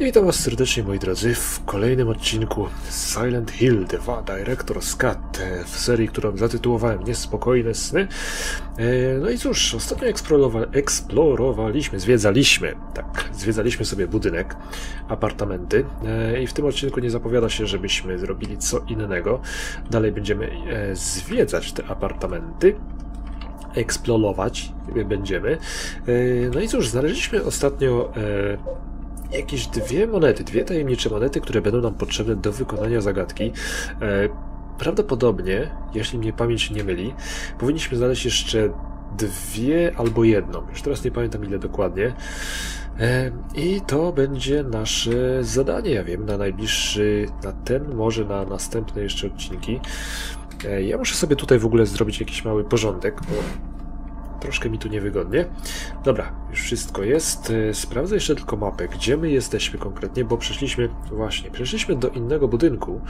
I witam was serdecznie moi drodzy w kolejnym odcinku Silent Hill 2 Director's Cut e, w serii, którą zatytułowałem Niespokojne sny. E, No i cóż, ostatnio eksplorowa eksplorowaliśmy, zwiedzaliśmy, tak, zwiedzaliśmy sobie budynek, apartamenty e, i w tym odcinku nie zapowiada się, żebyśmy zrobili co innego. Dalej będziemy zwiedzać te apartamenty, eksplorować będziemy. No i cóż, znaleźliśmy ostatnio jakieś dwie monety, dwie tajemnicze monety, które będą nam potrzebne do wykonania zagadki. E, prawdopodobnie, jeśli mnie pamięć nie myli, powinniśmy znaleźć jeszcze dwie albo jedną. Już teraz nie pamiętam ile dokładnie. E, I to będzie nasze zadanie, ja wiem, na najbliższy, na ten, może na następne jeszcze odcinki. E, Ja muszę sobie tutaj w ogóle zrobić jakiś mały porządek, bo troszkę mi tu niewygodnie. Dobra, już wszystko jest. E, Sprawdzę jeszcze tylko mapę, gdzie my jesteśmy konkretnie, bo przeszliśmy, właśnie, przeszliśmy do innego budynku,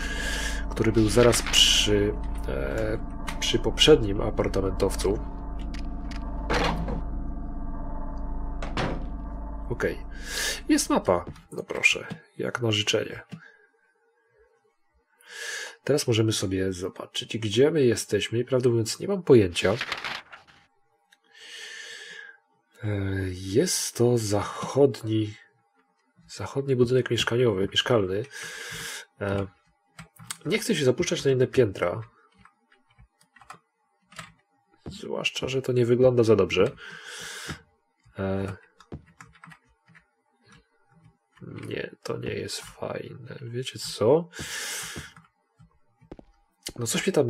który był zaraz przy, e, przy poprzednim apartamentowcu. Okej. Jest mapa. No proszę, jak na życzenie. Teraz możemy sobie zobaczyć, gdzie my jesteśmy. I prawdę mówiąc, nie mam pojęcia. E, Jest to zachodni, zachodni budynek mieszkaniowy, mieszkalny. E, Nie chcę się zapuszczać na inne piętra. Zwłaszcza, że to nie wygląda za dobrze. E, Nie, to nie jest fajne. Wiecie co? No coś mnie tam.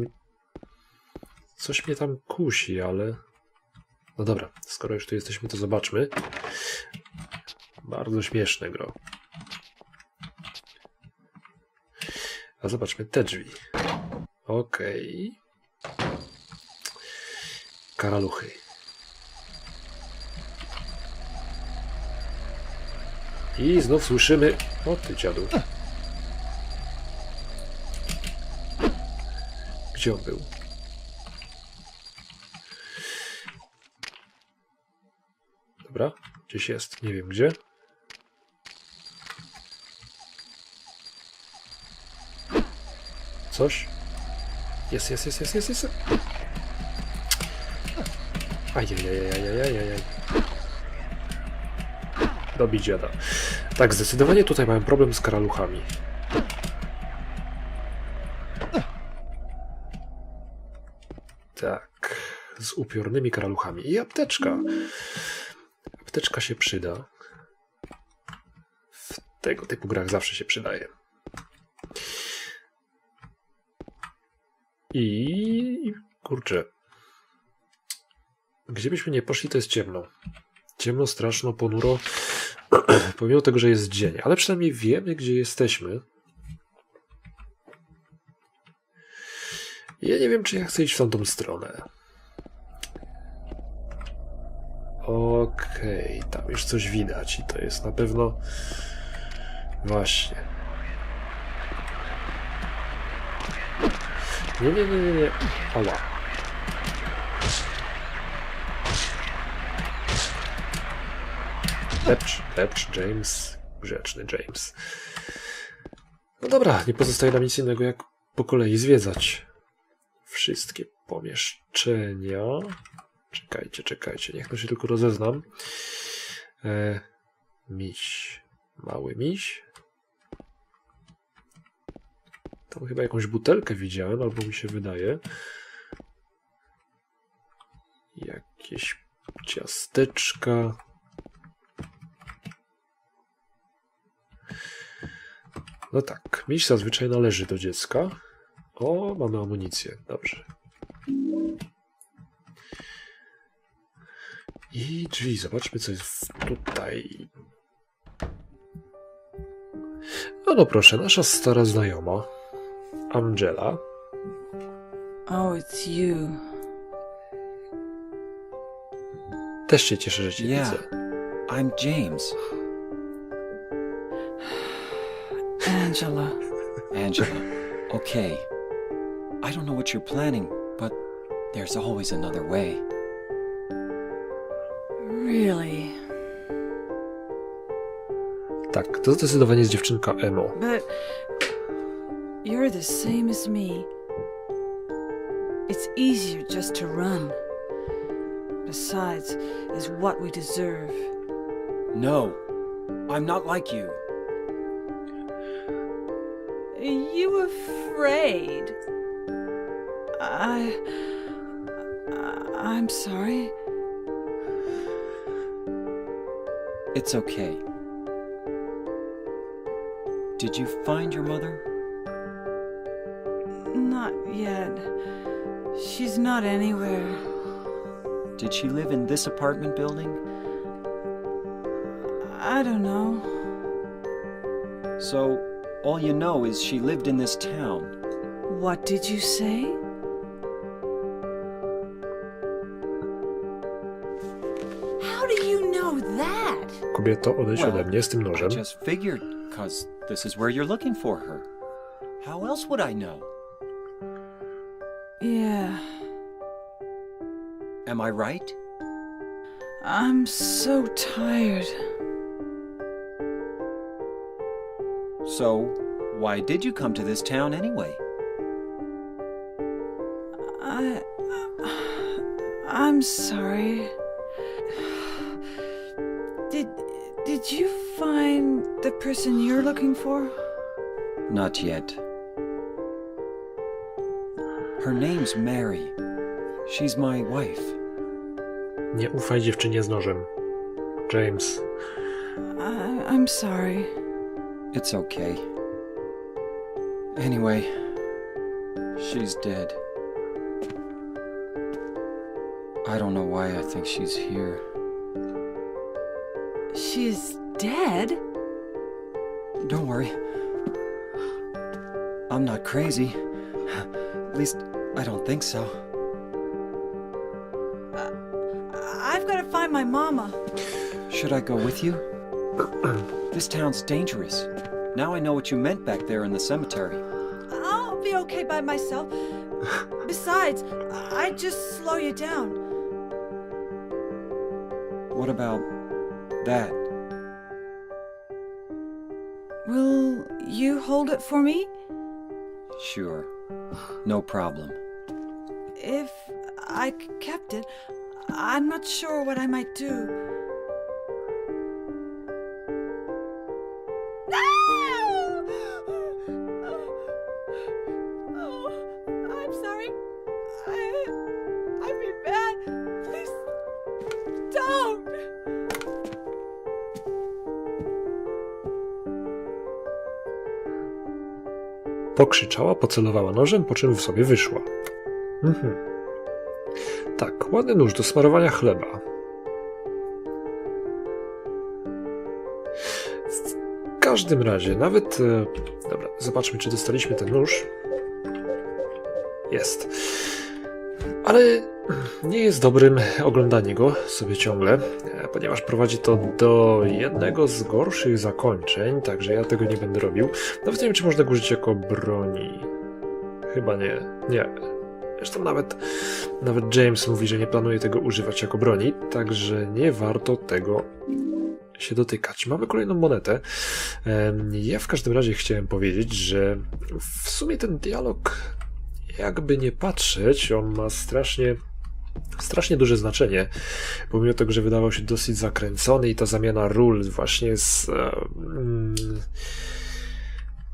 Coś mnie tam kusi, ale. No dobra, skoro już tu jesteśmy, to zobaczmy. Bardzo śmieszne gro. A zobaczmy te drzwi. Okej. Karaluchy. I znów słyszymy... O ty dziadu. Gdzie on był? Dobra, gdzieś jest, nie wiem gdzie. Coś? Jest, jest, jest, jest, jest, jest. Ajajajajajajajaj. Dobi dziada. Tak, zdecydowanie tutaj mamy problem z karaluchami. Tak, z upiornymi karaluchami. I apteczka. Apteczka się przyda. W tego typu grach zawsze się przydaje. I kurczę. Gdzie byśmy nie poszli, to jest ciemno. Ciemno, straszno, ponuro. Pomimo tego, że jest dzień, ale przynajmniej wiemy, gdzie jesteśmy. Ja nie wiem, czy ja chcę iść w tamtą stronę. Okej, tam już coś widać i to jest na pewno właśnie. Nie, nie, nie, nie, nie. Ała. Lepcz, lepcz, James. Grzeczny James. No dobra, nie pozostaje nam nic innego, jak po kolei zwiedzać wszystkie pomieszczenia. Czekajcie, czekajcie, niech to się tylko rozeznam. E, miś. Mały miś. Tam chyba jakąś butelkę widziałem, albo mi się wydaje. Jakieś ciasteczka. No tak, miś zazwyczaj należy do dziecka. O, mamy amunicję. Dobrze. I drzwi, zobaczmy co jest tutaj. No, no proszę, nasza stara znajoma, Angela. Oh, it's you. Też się cieszę, że cię Yeah. widzę. I'm James. Angela. Angela. Okay. I don't know what you're planning, but there's always another way. Really? Tak, to zdecydowanie jest dziewczynka emo. But you're the same as me. It's easier just to run. Besides, is what we deserve. No, I'm not like you. Are you afraid? I. I- I'm sorry. It's okay. Did you find your mother? Not yet. She's not anywhere. Did she live in this apartment building? I don't know. So, all you know is she lived in this town. What did you say? Kobieto, odejdź ode mnie z tym I nożem. just figured, cause this is where you're looking for her. How else would I know? Yeah, Am I right? I'm so tired. So, why did you come to this town anyway? I. I'm sorry. Did you find the person you're looking for? Not yet. Her name's Mary. She's my wife. Nie ufaj dziewczynie z nożem. James. I, I'm sorry. It's okay. Anyway, she's dead. I don't know why I think she's here. She's dead? Don't worry. I'm not crazy. At least, I don't think so. Uh, I've got to find my mama. Should I go with you? this town's dangerous. Now I know what you meant back there in the cemetery. I'll be okay by myself. Besides, I'd just slow you down. What about that? Will you hold it for me? Sure. No problem. If I kept it, I'm not sure what I might do. Pokrzyczała, pocelowała nożem, po czym w sobie wyszła. Mhm. Tak, ładny nóż do smarowania chleba. W każdym razie, nawet. e, Dobra, zobaczmy, czy dostaliśmy ten nóż. Jest. Ale nie jest dobrym oglądanie go sobie ciągle, ponieważ prowadzi to do jednego z gorszych zakończeń, także ja tego nie będę robił. Nawet nie wiem, czy można go użyć jako broni. Chyba nie. Nie. Zresztą nawet, nawet James mówi, że nie planuje tego używać jako broni, także nie warto tego się dotykać. Mamy kolejną monetę. Ja w każdym razie chciałem powiedzieć, że w sumie ten dialog, jakby nie patrzeć, on ma strasznie strasznie duże znaczenie, pomimo tego, że wydawał się dosyć zakręcony i ta zamiana ról właśnie z e, mm,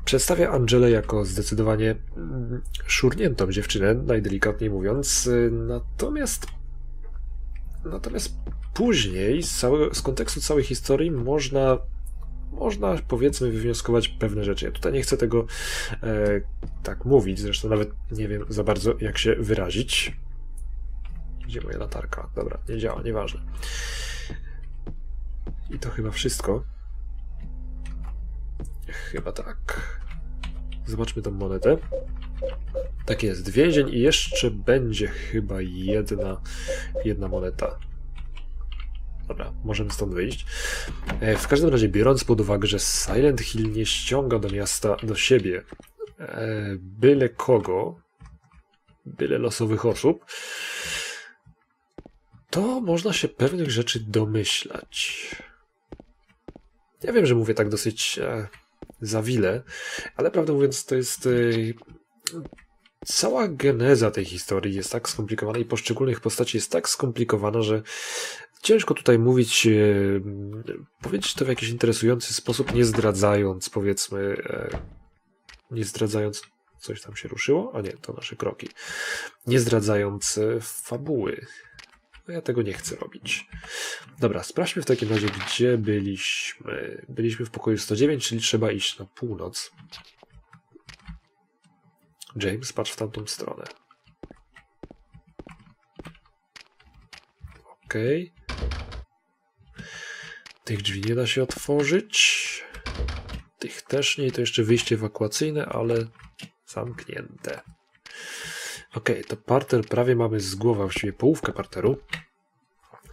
przedstawia Angelę jako zdecydowanie mm, szurniętą dziewczynę, najdelikatniej mówiąc. y, Natomiast natomiast później z, całego, z kontekstu całej historii można można powiedzmy wywnioskować pewne rzeczy. Ja tutaj nie chcę tego e, tak mówić, zresztą nawet nie wiem za bardzo jak się wyrazić. Gdzie moja latarka? Dobra, nie działa, nieważne. I to chyba wszystko. Chyba tak. Zobaczmy tą monetę. Tak jest, więzień i jeszcze będzie chyba jedna, jedna moneta. Dobra, możemy stąd wyjść. E, W każdym razie, biorąc pod uwagę, że Silent Hill nie ściąga do miasta do siebie e, byle kogo, byle losowych osób, to można się pewnych rzeczy domyślać. Ja wiem, że mówię tak dosyć e, zawile, ale prawdę mówiąc, to jest. E, cała geneza tej historii jest tak skomplikowana i poszczególnych postaci jest tak skomplikowana, że ciężko tutaj mówić, e, powiedzieć to w jakiś interesujący sposób, nie zdradzając, powiedzmy, e, nie zdradzając. Coś tam się ruszyło? A nie, to nasze kroki. Nie zdradzając e, fabuły. No ja tego nie chcę robić. Dobra, sprawdźmy w takim razie, gdzie byliśmy. Byliśmy w pokoju 109, czyli trzeba iść na północ. James, patrz w tamtą stronę. Okej. Tych drzwi nie da się otworzyć. Tych też nie. To jeszcze wyjście ewakuacyjne, ale zamknięte. Okej, to parter prawie mamy z głowy, właściwie połówkę parteru.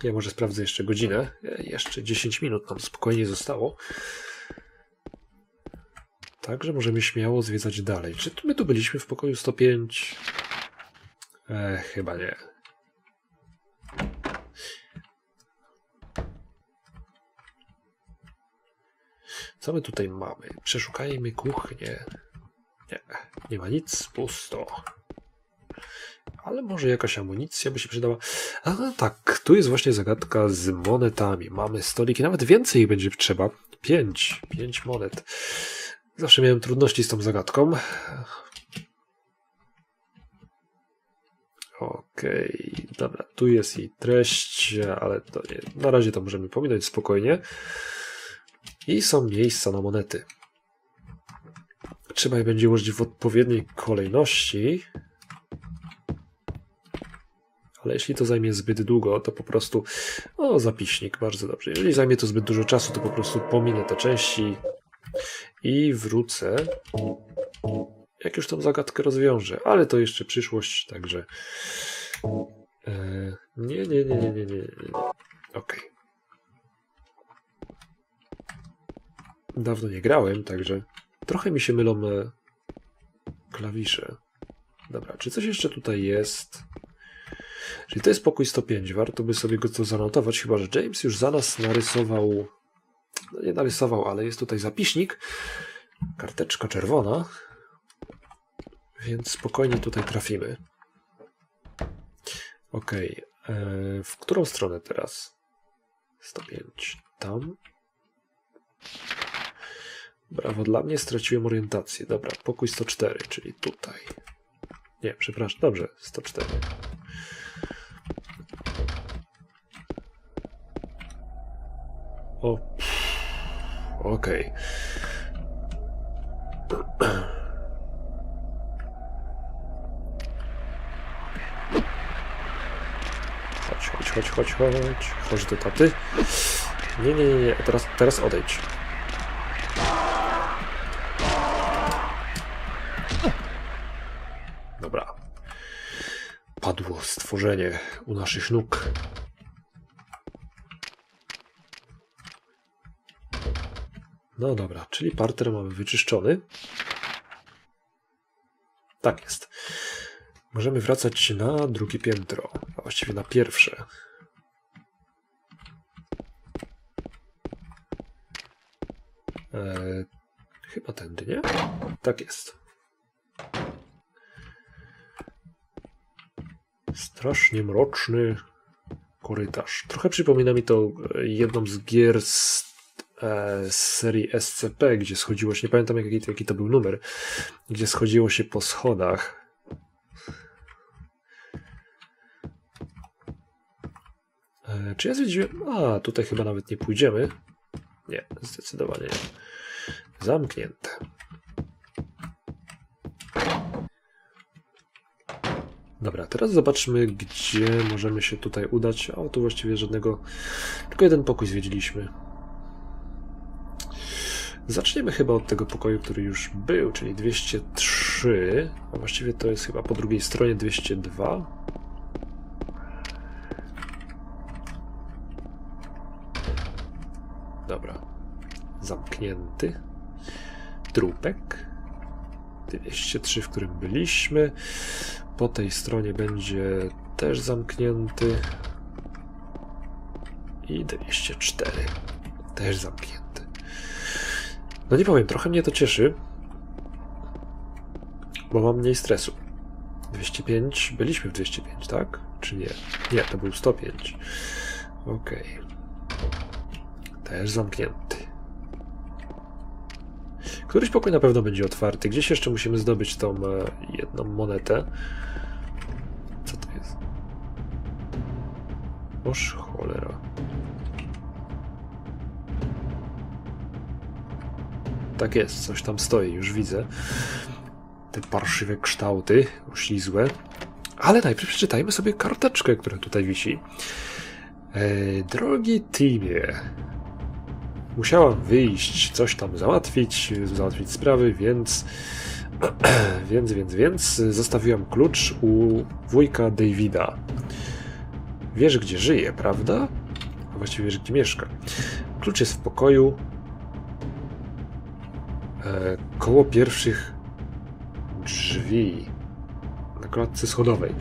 Ja może sprawdzę jeszcze godzinę. E, Jeszcze 10 minut nam spokojnie zostało. Także możemy śmiało zwiedzać dalej. Czy my tu byliśmy w pokoju 105? E, chyba nie. Co my tutaj mamy? Przeszukajmy kuchnię. Nie, nie ma nic, pusto. Ale może jakaś amunicja by się przydała. A tak, tu jest właśnie zagadka z monetami. Mamy stoliki, nawet więcej będzie trzeba. Pięć, pięć monet. Zawsze miałem trudności z tą zagadką. Okej, dobra, tu jest jej treść, ale to nie, na razie to możemy pominąć spokojnie. I są miejsca na monety. Trzeba je będzie ułożyć w odpowiedniej kolejności. Ale jeśli to zajmie zbyt długo, to po prostu. O, zapiśnik, bardzo dobrze. Jeżeli zajmie to zbyt dużo czasu, to po prostu pominę te części i wrócę. Jak już tą zagadkę rozwiążę, ale to jeszcze przyszłość, także. E, nie, nie, nie, nie, nie, nie. nie. Okej. Dawno nie grałem, także trochę mi się mylą e, klawisze. Dobra, czy coś jeszcze tutaj jest? Czyli to jest pokój 105. Warto by sobie go to zanotować, chyba że James już za nas narysował. No nie narysował, ale jest tutaj zapiśnik. Karteczka czerwona. Więc spokojnie tutaj trafimy. Ok. W którą stronę teraz? 105. Tam. Brawo dla mnie, straciłem orientację. Dobra, pokój 104, czyli tutaj. Nie, przepraszam, dobrze, 104. O. Okej. Chodź, chodź, chodź, chodź, chodź. Chodź do taty. Nie, nie, nie, nie. Teraz, teraz odejdź. Dobra. Padło stworzenie u naszych nóg. No dobra, czyli parter mamy wyczyszczony. Tak jest. Możemy wracać na drugie piętro, a właściwie na pierwsze. Eee, chyba tędy, nie? Tak jest. Strasznie mroczny korytarz. Trochę przypomina mi to e, jedną z gier z, z serii SCP, gdzie schodziło się, nie pamiętam jaki, jaki to był numer, gdzie schodziło się po schodach. E, czy ja zwiedziłem? A, tutaj chyba nawet nie pójdziemy. Nie, zdecydowanie nie. Zamknięte. Dobra, teraz zobaczmy, gdzie możemy się tutaj udać. O, tu właściwie żadnego. Tylko jeden pokój zwiedziliśmy. Zaczniemy chyba od tego pokoju, który już był, czyli 203. A właściwie to jest chyba po drugiej stronie 202. Dobra. Zamknięty. Trupek. 203, w którym byliśmy. Po tej stronie będzie też zamknięty. I 204. Też zamknięty. No nie powiem, trochę mnie to cieszy, bo mam mniej stresu. 205, byliśmy w 205, tak? Czy nie? Nie, to był 105. Okej. Też zamknięty. Któryś pokój na pewno będzie otwarty. Gdzieś jeszcze musimy zdobyć tą e, jedną monetę. Co to jest? Oż cholera. Tak jest, coś tam stoi, już widzę. Te parszywe kształty, oślizłe. Ale najpierw przeczytajmy sobie karteczkę, która tutaj wisi. E, drogi Timie, musiałam wyjść, coś tam załatwić, załatwić sprawy, więc, więc, więc, więc zostawiłam klucz u wujka Davida. Wiesz, gdzie żyje, prawda? A właściwie wiesz, gdzie mieszka. Klucz jest w pokoju koło pierwszych drzwi na klatce schodowej.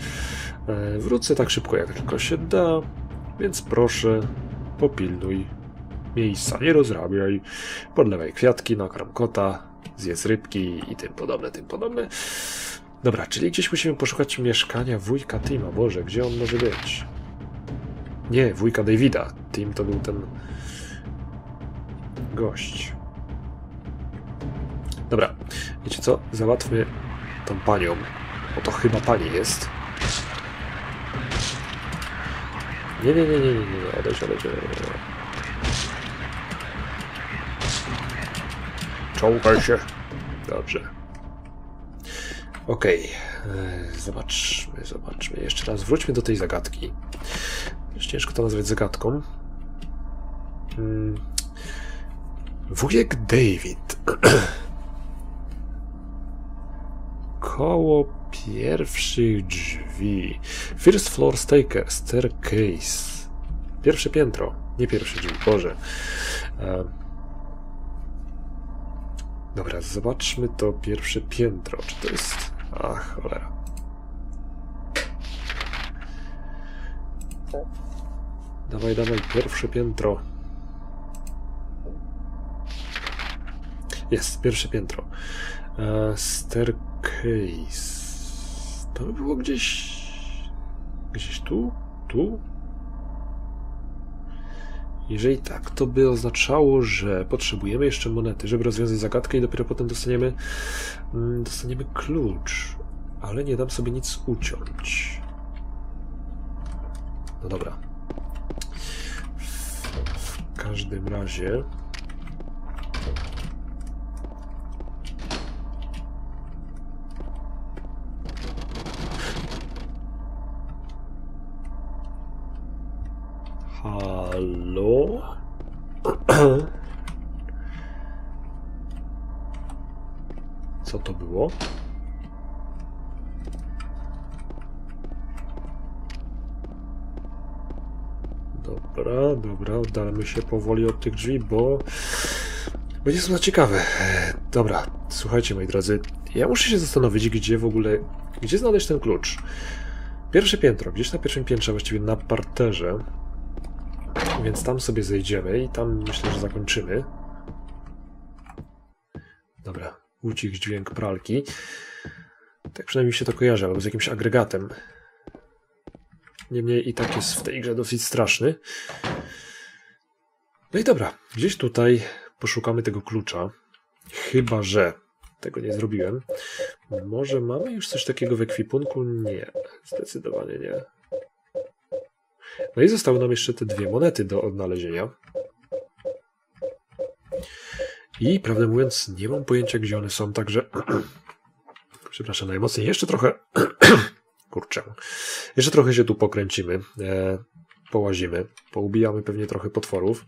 E, wrócę tak szybko, jak tylko się da, więc proszę, popilnuj miejsca, nie rozrabiaj, podlewaj kwiatki, nakarm kota, zjedz rybki i tym podobne, tym podobne. Dobra, czyli gdzieś musimy poszukać mieszkania wujka Tima. Boże, gdzie on może być? Nie, wujka Davida. Tim to był ten gość. Dobra, wiecie co? Załatwmy tą panią. Bo to chyba pani jest. Nie, nie, nie, nie, nie, nie, odejdź, odejdź, odejdź. Czołgaj się. Dobrze. Okej. e, Zobaczmy, zobaczmy. Jeszcze raz wróćmy do tej zagadki. Ciężko to nazwać zagadką. Hmm. Wujek David. Koło pierwszych drzwi. First floor staker, staircase. Pierwsze piętro. Nie pierwsze drzwi, Boże. E, Dobra, zobaczmy to pierwsze piętro. Czy to jest. Ach, cholera. Dawaj, dawaj, pierwsze piętro. Jest, pierwsze piętro. E, staircase. To by było gdzieś. Gdzieś tu? Tu? Jeżeli tak, to by oznaczało, że potrzebujemy jeszcze monety, żeby rozwiązać zagadkę i dopiero potem dostaniemy, mm, dostaniemy klucz. Ale nie dam sobie nic uciąć. No dobra. W, w każdym razie... Halo? Co to było? Dobra, oddalmy się powoli od tych drzwi, bo będzie to ciekawe. Dobra, słuchajcie moi drodzy, ja muszę się zastanowić, gdzie w ogóle, gdzie znaleźć ten klucz. Pierwsze piętro, gdzieś na pierwszym piętrze, właściwie na parterze. Więc tam sobie zejdziemy i tam myślę, że zakończymy. Dobra, ucichł dźwięk pralki. Tak przynajmniej się to kojarzy, albo z jakimś agregatem. Niemniej i tak jest w tej grze dosyć straszny. No i dobra, gdzieś tutaj poszukamy tego klucza. Chyba, że tego nie zrobiłem. Może mamy już coś takiego w ekwipunku? Nie, zdecydowanie nie. No i zostały nam jeszcze te dwie monety do odnalezienia. I prawdę mówiąc, nie mam pojęcia, gdzie one są, także. Przepraszam najmocniej. Jeszcze trochę. Kurczę. Jeszcze trochę się tu pokręcimy. Połazimy. Poubijamy pewnie trochę potworów.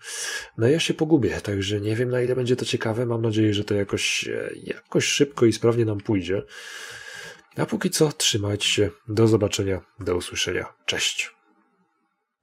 No ja się pogubię, także nie wiem na ile będzie to ciekawe. Mam nadzieję, że to jakoś, e, jakoś szybko i sprawnie nam pójdzie. A póki co, trzymajcie się. Do zobaczenia, do usłyszenia. Cześć.